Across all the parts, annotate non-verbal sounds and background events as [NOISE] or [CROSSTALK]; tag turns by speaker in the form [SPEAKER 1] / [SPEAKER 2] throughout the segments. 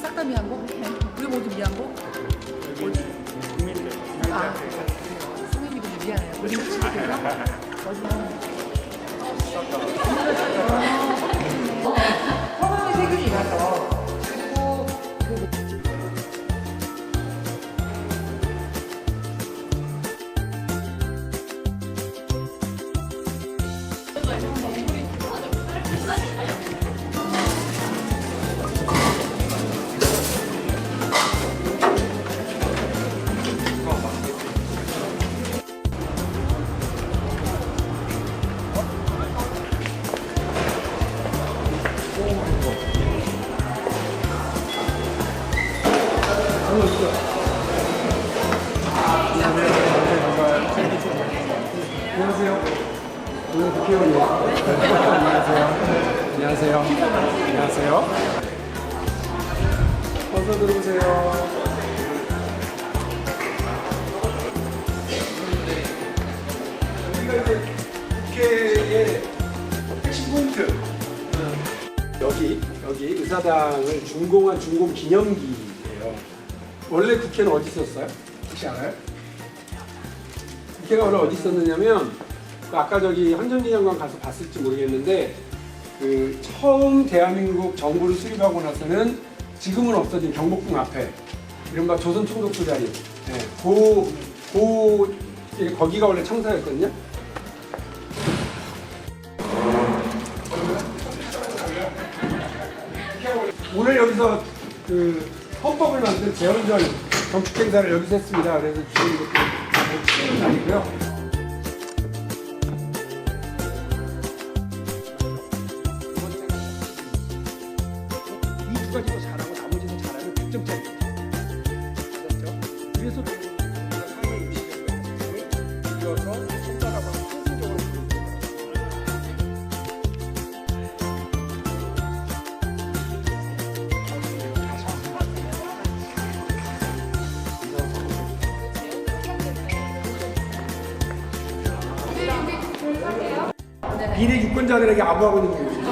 [SPEAKER 1] 누가 미안고? 우리 모두 미안고? 아, 선생님이 미안해요. 우리 미안해요. 성함 [LAUGHS]
[SPEAKER 2] 안녕하세요. 들어오세요. 여기가 이제 국회의 여기, 여기 의사당을 준공한 준공 기념기예요. 원래 국회는 어디 있었어요? 혹시 알아요? 국회가 원래 어디 있었느냐면 그 아까 저기 장관 가서 봤을지 모르겠는데 그 처음 대한민국 정부를 수립하고 나서는 지금은 없어진 경복궁 앞에 이른바 조선 총독부 자리 네, 고, 고 예, 거기가 원래 청사였거든요. 오늘 여기서 그 헌법을 만든 재헌절 건축 행사를 여기서 했습니다. 그래서 주신 것도 치는 날이고요. 이 두 가지로 잘하고 나머지는 잘하면 100점 짜리. 비례 유권자들에게 아부하고 있는 중입니다.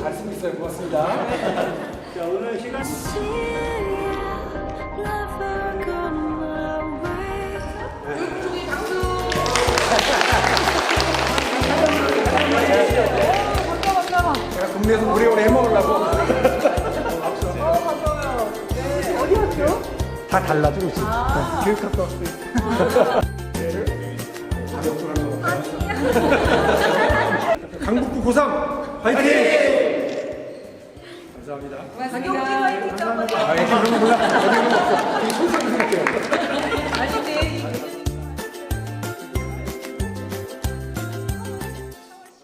[SPEAKER 2] 잘 쓰고 있어요. 고맙습니다.
[SPEAKER 3] Never gone my way.
[SPEAKER 2] 제가 동네에서 오래오래 해먹으려고.
[SPEAKER 1] 어디 학교?
[SPEAKER 2] 다 달라 조금씩. 네, 교육학과 왔어요. 강북구 고3 화이팅! 감사합니다.
[SPEAKER 1] 박영진 화이팅 좀
[SPEAKER 2] 아, 이렇게 그런 거구나. 어디 그런 거 없어. 되게 손상스럽게요.
[SPEAKER 1] 아니